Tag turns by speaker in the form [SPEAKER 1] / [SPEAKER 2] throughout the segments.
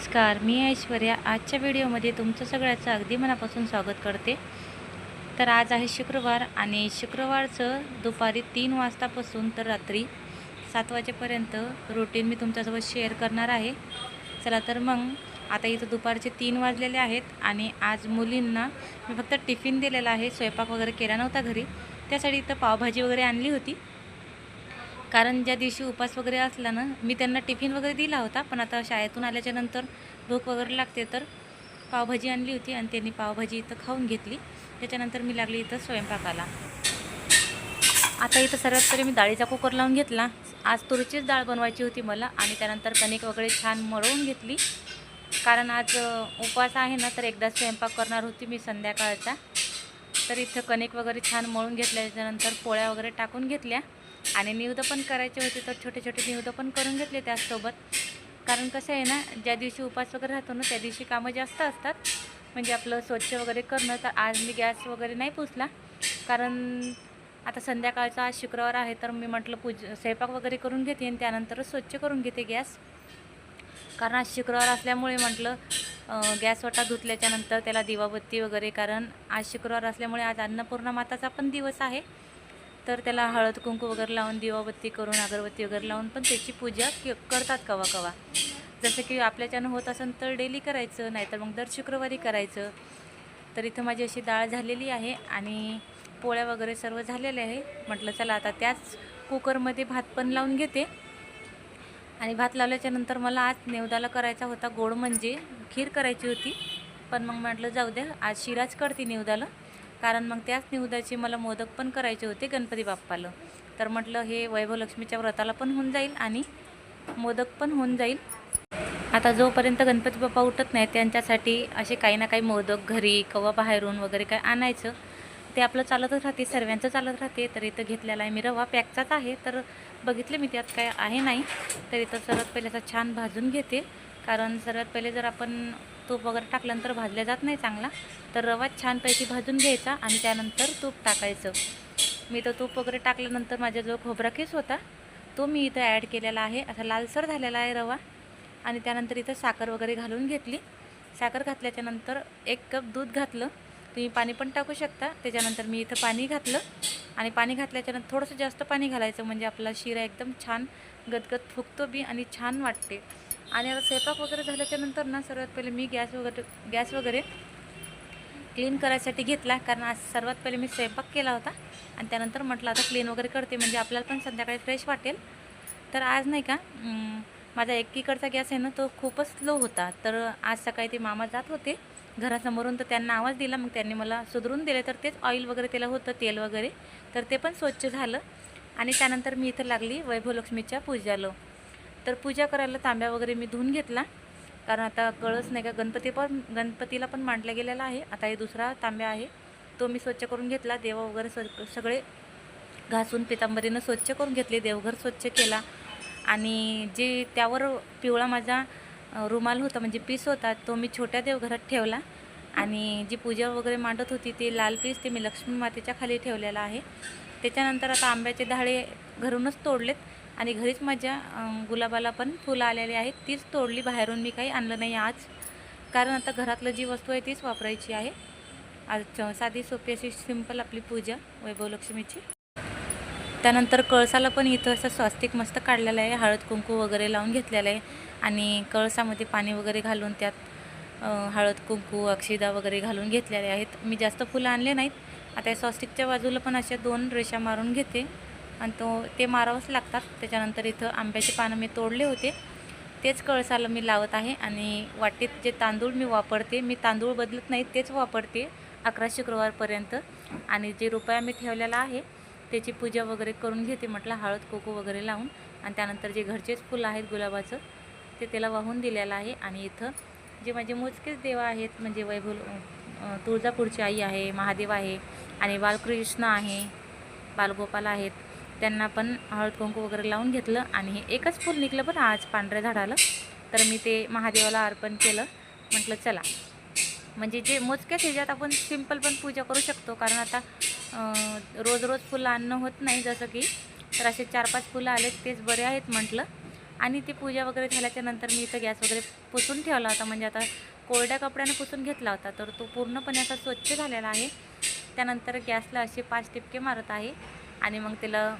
[SPEAKER 1] नमस्कार मी ऐश्वर्या. आजच्या व्हिडिओमध्ये तुमचं सगळ्याचं अगदी मनापासून स्वागत करते. तर आज आहे शुक्रवार आणि शुक्रवारचं दुपारी तीन वाजतापासून तर रात्री सात वाजेपर्यंत रुटीन मी तुमच्यासोबत शेअर करणार आहे. चला तर मग आता इथं दुपारचे तीन वाजलेले आहेत आणि आज मुलींना मी फक्त टिफिन दिलेला आहे स्वयंपाक वगैरे केला नव्हता घरी. त्यासाठी इथं पावभाजी वगैरे आणली होती. कारण ज्या दिवशी उपास वगैरे असला ना मी त्यांना टिफिन वगैरे दिला होता पण आता शाळेतून आल्याच्यानंतर भूक वगैरे लागते तर पावभाजी आणली होती आणि त्यांनी पावभाजी इथं खाऊन घेतली. त्याच्यानंतर मी लागली इथं स्वयंपाकाला. आता इथं सर्वात पहिले मी डाळीचा कुकर लावून घेतला. आज तुरीचीच डाळ बनवायची होती मला आणि त्यानंतर कणिक वगैरे छान मळवून घेतली. कारण आज उपवास आहे ना तर एकदा स्वयंपाक करणार होती मी संध्याकाळचा. तर इथं कणिक वगैरे छान मळून घेतल्याच्यानंतर पोळ्या वगैरे टाकून घेतल्या. आणि निवदं पण करायचे होते तर छोटे छोटे निवदं पण करून घेतले त्याचसोबत कारण कसं आहे ना ज्या दिवशी उपास वगैरे राहतो ना त्या दिवशी कामं जास्त असतात. म्हणजे आपलं स्वच्छ वगैरे करणं तर आज मी गॅस वगैरे नाही पुसला. कारण आता संध्याकाळचा आज शुक्रवार आहे तर मी म्हटलं पूज स्वयंपाक वगैरे करून घेते आणि त्यानंतरच स्वच्छ करून घेते गॅस. कारण आज शुक्रवार असल्यामुळे म्हटलं गॅस वाटा धुतल्याच्यानंतर त्याला दिवाबत्ती वगैरे कारण आज शुक्रवार असल्यामुळे आज अन्नपूर्णा माताचा पण दिवस आहे. तर त्याला हळद कुंकू वगैरे लावून दिवाबत्ती करून अगरबत्ती वगैरे लावून पण त्याची पूजा के- करतात कवा कवा. जसं की आपल्याच्यानं होत असेल तर डेली करायचं नाहीतर मग दर शुक्रवारी करायचं. तर इथं माझी अशी डाळ झालेली आहे आणि पोळ्या वगैरे सर्व झालेले आहे. म्हटलं चला आता त्याच कुकरमध्ये भात पण लावून घेते. आणि भात लावल्याच्यानंतर मला आज नेवदाला करायचा होता गोड म्हणजे खीर करायची होती. पण मग म्हटलं जाऊ द्या आज शिराच करते नेवदाला. कारण मग त्याच निहुदाचे मला मोदक पण करायचे होते गणपती बाप्पाला. तर म्हटलं हे वैभवलक्ष्मीच्या व्रताला पण होऊन जाईल आणि मोदक पण होऊन जाईल. आता जोपर्यंत गणपती बाप्पा उठत नाही त्यांच्यासाठी असे काही ना काही मोदक घरी किंवा बाहेरून वगैरे काय आणायचं ते आपलं चालतच राहते सर्वांचं चालत राहते. तर इथं घेतलेला आहे मी रवा पॅकचाच आहे. तर बघितले मी त्यात काय आहे नाही तर इथं सर्वात पहिले असं छान भाजून घेते. कारण सर्वात पहिले जर आपण तूप वगैरे टाकल्यानंतर भाजल्या जात नाही चांगला. तर रवा छानपैकी भाजून घ्यायचा आणि त्यानंतर तूप टाकायचं. मी तर तूप वगैरे टाकल्यानंतर माझा जो खोबरा केस होता तो मी इथं ॲड केलेला आहे. असा लालसर झालेला आहे रवा. आणि त्यानंतर इथं साखर वगैरे घालून घेतली. साखर घातल्याच्या नंतर एक कप दूध घातलं. तुम्ही पाणी पण टाकू शकता. त्याच्यानंतर मी इथं पाणी घातलं. आणि पाणी घातल्याच्यानंतर थोडंसं जास्त पाणी घालायचं. म्हणजे आपला शिरा एकदम छान गदगद फुगतो बी आणि छान वाटते. आणि आता स्वयंपाक वगैरे झाल्याच्यानंतर ना सर्वात पहिले मी गॅस वगैरे गॅस वगैरे क्लीन करायसाठी घेतला. कारण आज सर्वात पहिले मी स्वयंपाक केला होता. आणि त्यानंतर म्हटलं आता क्लीन वगैरे करते. म्हणजे आपल्याला पण संध्याकाळी फ्रेश वाटेल. तर आज नाही का माझा एकीकडचा गॅस आहे ना तो खूपच लो होता. तर आज सकाळी ते मामा जात होते. घरासमोरून तर त्यांना आवाज दिला. मग त्यांनी मला सुधरून दिले. तर तेच ऑइल वगैरे त्याला होतं तेल वगैरे. तर ते पण स्वच्छ झालं. आणि त्यानंतर मी इथं लागली वैभवलक्ष्मीच्या पूजाला. तर पूजा करायला तांब्या वगैरे मी धुवून घेतला. कारण आता कळस नाही का गणपती पण गणपतीला पण मांडला गेलेला आहे. आता हे दुसरा तांब्या आहे. तो मी स्वच्छ करून घेतला. देवा वगैरे सगळे घासून पितांबरीनं स्वच्छ करून घेतले. देवघर स्वच्छ केला. आणि जे त्यावर पिवळा माझा रुमाल होता म्हणजे पीस होता तो मी छोट्या देवघरात ठेवला. आणि जी पूजा वगैरे मांडत होती ते लाल पीस ते मी लक्ष्मी मातेच्या खाली ठेवलेला आहे. त्याच्यानंतर आता आंब्याचे धाळे घरूनच तोडलेत. आणि घरीच माझ्या गुलाबाला पण फुलं आलेली आहेत. तीच तोडली बाहेरून मी काही आणलं नाही आज. कारण आता घरातलं जी वस्तू आहे तीच वापरायची आहे. आज च- साधी सोपी अशी सिंपल आपली पूजा वैभवलक्ष्मीची. त्यानंतर कळसाला पण इथं असं स्वास्तिक मस्त काढलेलं आहे. हळद कुंकू वगैरे लावून घेतलेलं आहे. आणि कळसामध्ये पाणी वगैरे घालून त्यात हळद कुंकू अक्षिदा वगैरे घालून घेतलेले आहेत. मी जास्त फुलं आणले नाहीत. आता या स्वास्तिकच्या बाजूला पण अशा दोन रेषा मारून घेते. आणि तो ते मारावंच लागतात. त्याच्यानंतर इथं आंब्याचे पानं मी तोडले होते. तेच कळसाला मी लावत आहे आणि वाटीत जे तांदूळ मी वापरते मी तांदूळ बदलत नाही तेच वापरते अकरा शुक्रवारपर्यंत. आणि जे रुपया मी ठेवलेला आहे त्याची पूजा वगैरे करून घेते म्हटलं हळद कोको वगैरे लावून. आणि त्यानंतर जे घरचेच फुलं आहेत गुलाबाचं ते त्याला वाहून दिलेलं आहे. आणि इथं जे माझे मोजकेच देव आहेत म्हणजे वैभव तुळजापूरची आई आहे महादेव आहे आणि बालकृष्ण आहे बालगोपाल आहेत. त्यांना पण हळद कुंकू वगैरे लावून घेतलं आणि हे एकच फूल निघलं पण आज पांढऱ्या झाडाला. तर मी ते महादेवाला अर्पण केलं. म्हटलं चला. म्हणजे जे मोजक्याच ह्याच्यात आपण सिंपल पण पूजा करू शकतो. कारण आता रोज रोज फुलं आणणं होत नाही जसं की. तर असे चार पाच फुलं आलेत तेच बरे आहेत म्हटलं. आणि ती पूजा वगैरे झाल्याच्यानंतर मी इथं गॅस वगैरे पुसून ठेवला होता. म्हणजे आता कोरड्या कपड्यानं पुसून घेतला होता. तर तो पूर्णपणे असा स्वच्छ झालेला आहे. त्यानंतर गॅसला असे पाच टिपके मारत आहे. आणि मग त्याला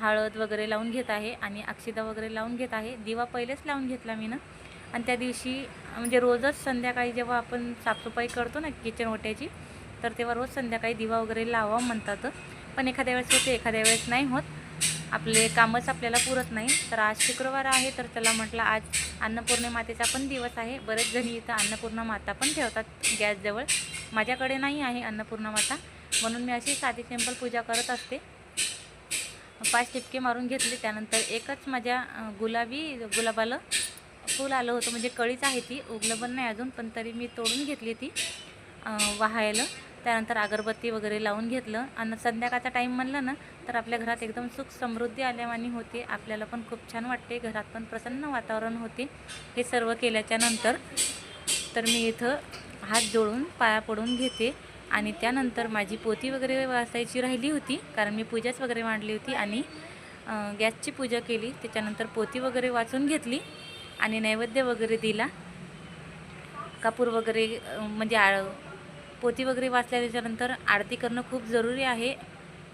[SPEAKER 1] हळद वगैरे लावून घेत आहे आणि अक्षिता वगैरे लावून घेत आहे. दिवा पहिलेच लावून घेतला मी ना आणि त्या दिवशी म्हणजे रोजच संध्याकाळी जेव्हा आपण साफसफाई करतो ना किचन ओट्याची तर तेव्हा रोज संध्याकाळी दिवा वगैरे लावा म्हणतात. पण एखाद्या वेळेस होते एखाद्या वेळेस नाही होत. आपले कामच आपल्याला पुरत नाही. तर आज शुक्रवार आहे तर त्याला म्हटलं आज अन्नपूर्णे मातेचा पण दिवस आहे. बरेच जणी इथं अन्नपूर्णा माता पण ठेवतात गॅसजवळ. माझ्याकडे नाही आहे अन्नपूर्णा माता. म्हणून मी अशी साधी सिंपल पूजा करत असते. पाच टिपके मारून घेतले. त्यानंतर एकच माझ्या गुलाबी गुलाबाला फूल आलं होतं. म्हणजे कळीच आहे ती. उगलं पण नाही अजून पण तरी मी तोडून घेतली ती वाहायला. त्यानंतर अगरबत्ती वगैरे लावून घेतलं. आणि संध्याकाळचा टाईम म्हणलं ना तर आपल्या घरात एकदम सुख समृद्धी आल्यावानी होते. आपल्याला पण खूप छान वाटते. घरात पण प्रसन्न वातावरण होते. हे सर्व केल्याच्यानंतर तर मी इथं हात जोडून पाया पडून घेते. आणि त्यानंतर माझी पोती वगैरे वाचायची राहिली होती कारण मी पूजाच वगैरे मांडली होती आणि गॅसची पूजा केली. त्याच्यानंतर पोती वगैरे वाचून घेतली आणि नैवेद्य वगैरे दिला. कापूर वगैरे म्हणजे आळ पोती वगैरे वाचल्या त्याच्यानंतर आरती करणं खूप जरुरी आहे.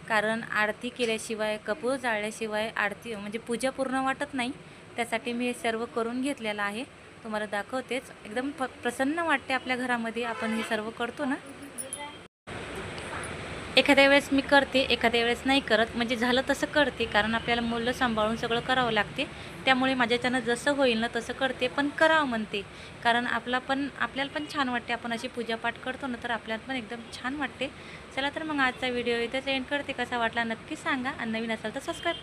[SPEAKER 1] कारण आरती केल्याशिवाय कपूर जाळल्याशिवाय आरती म्हणजे पूजा पूर्ण वाटत नाही. त्यासाठी मी हे सर्व करून घेतलेलं आहे. तुम्हाला दाखवतेच. एकदम प प्रसन्न वाटते आपल्या घरामध्ये. आपण हे सर्व करतो ना? एखाद्या वेळेस मी करते एखाद्या वेळेस नाही करत. म्हणजे झालं तसं करते कारण आपल्याला मूल्य सांभाळून सगळं करावं लागते. त्यामुळे माझ्याच्यानं जसं होईल ना तसं करते पण करावं म्हणते. कारण आपला पण आपल्याला पण छान वाटते. आपण अशी पूजापाठ करतो ना तर आपल्याला पण एकदम छान वाटते. चला तर मग आजचा व्हिडिओ इथेच एंड करते. कसा वाटला नक्की सांगा. आणि नवीन असाल तर सबस्क्राईब करा.